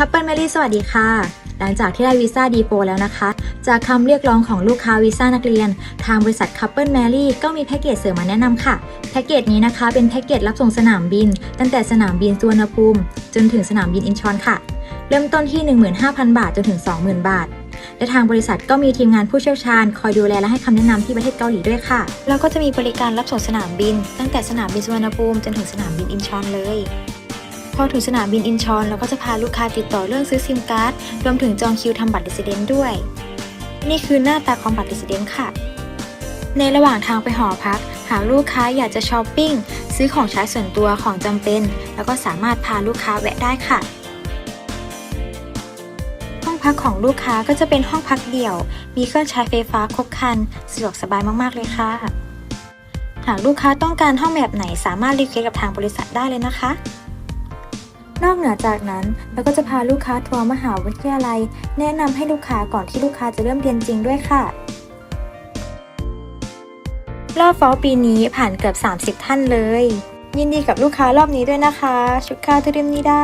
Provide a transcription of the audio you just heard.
คัพเปิลแมรี่สวัสดีค่ะ หลังจากที่ได้วีซ่าดีโฟแล้วนะคะ จากคำเรียกร้องของลูกค้าวีซ่านักเรียน ทางบริษัทคัพเปิลแมรี่ก็มีแพ็กเกจเสริมมาแนะนำค่ะ แพ็กเกจนี้นะคะ เป็นแพ็กเกจรับส่งสนามบิน ตั้งแต่สนามบินสุวรรณภูมิ จนถึงสนามบินอินชอนค่ะ เริ่มต้นที่ 15,000 บาทจนถึง 20,000 บาทและทางบริษัทก็มีทีมงานผู้เชี่ยวชาญ คอยดูแลและให้คำแนะนำที่ประเทศเกาหลีด้วยค่ะ แล้วก็จะมีบริการรับส่งสนามบิน ตั้งแต่สนามบินสุวรรณภูมิจนถึงสนามบินอินชอนเลย อถึงสนามบินอินชอนเราก็จะพาลูกค้าติดต่อเรื่องซื้อซิมการ์ดรวมถึงจองคิวทำบัตรดิสเดนด้วย นี่คือหน้าตาของบัตรดิสเดนค่ะ ในระหว่างทางไปหอพัก หากลูกค้าอยากจะช้อปปิ้งซื้อของใช้ส่วนตัวของจำเป็น แล้วก็สามารถพาลูกค้าแวะได้ค่ะห้องพักของลูกค้าก็จะเป็นห้องพักเดี่ยว มีเครื่องใช้ไฟฟ้าครบครัน สะดวกสบายมาก ๆ เลยค่ะ หากลูกค้าต้องการห้องแบบไหนสามารถรีเควสกับทางบริษัทได้เลยนะคะ นอกเหนือจากนั้นเราก็จะพาลูกค้าทัวร์มหาวิทยาลัย แนะนำให้ลูกค้าก่อนที่ลูกค้าจะเริ่มเรียนจริงด้วยค่ะรอบฟอลปีนี้ผ่านเกือบ 30 ท่านเลย ยินดีกับลูกค้ารอบนี้ด้วยนะคะ ชุดค่าทุริมนิดา